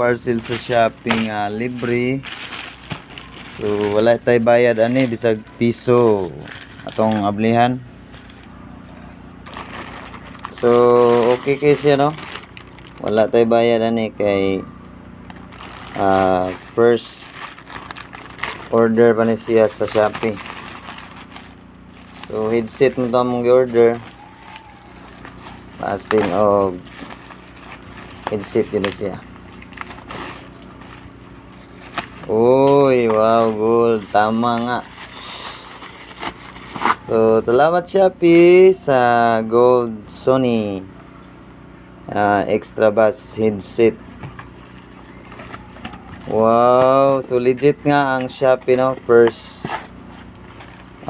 parcel sa shopping ah, libre. So wala tay bayad ani bisag piso atong ablihan. So okay kay siya no. Wala tay bayad ani kay ah, first order pa ni siya sa Shopee. So headset mo ta mong order. Passing og headset yun siya. Uy, wow, gold. Tama nga. So, salamat Shopee sa Gold Sony ah, Extra Bass headset. Wow, so legit nga ang Shopee no, first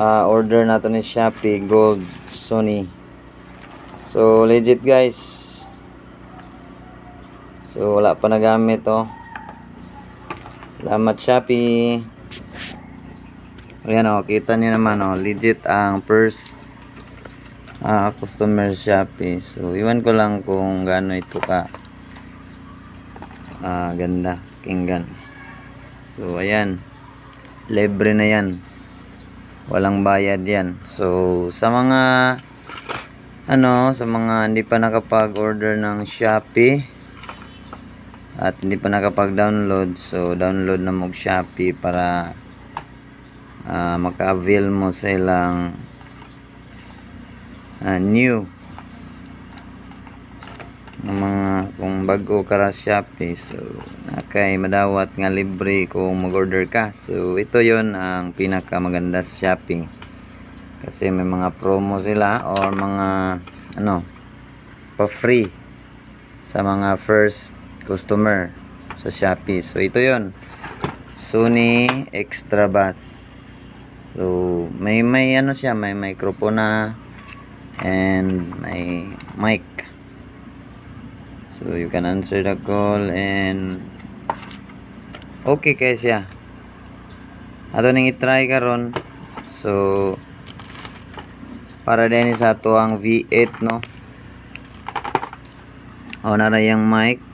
ah, order nato ni Shopee Gold Sony. So legit guys. So wala pa nagamit oh. Salamat Shopee. Ayan oh, kita niyo naman oh, legit ang first ah, customer Shopee. So iwan ko lang kung gaano ito ka ah, ganda, kinggan. So ayan. Libre na yan. Walang bayad yan. So sa mga ano, sa mga hindi pa nakapag-order ng Shopee at hindi pa nakapag-download, so download na mo Shopee para ah, maka-avail mo sa ilang ah, new ng mga kung bago ka Shopee. So nakay madawat nga libre kung mag-order ka. So ito yon ang pinaka maganda sa Shopee. Kasi may mga promo sila or mga ano pa free sa mga first customer sa Shopee. So ito yon Sony Extra Bass so may may ano siya may microphone na and may mic. So you can answer the call and okay kaya siya. Ato ning i-try karon so para din sa ato ang V8 no? O na yung mic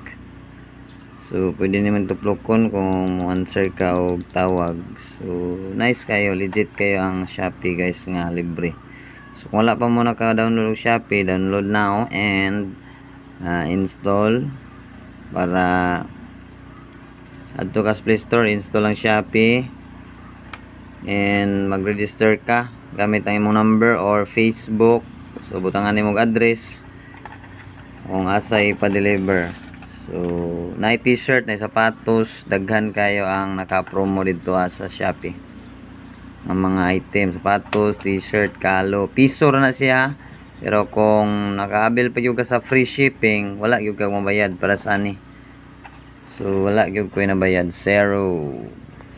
so pwede naman tuplokon kung answer ka o tawag. So nice kayo legit kayo ang Shopee guys nga libre. So kung wala pa mo naka-download ng Shopee download now and ah, install para adto ka sa Play Store install ang Shopee and mag-register ka gamit ang imong number or Facebook. So butangan imong address kung asa ipa-deliver so na t-shirt na sapatos daghan kayo ang naka-promo dito ah, sa Shopee. Ang mga item sapatos, t-shirt, kalo. Piso na siya pero kung naka-avail pa yung sa free shipping wala yung ka mabayad para sa ani. So wala yung ko nabayad. Zero.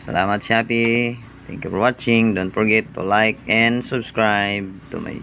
Salamat Shopee. Thank you for watching. Don't forget to like and subscribe to my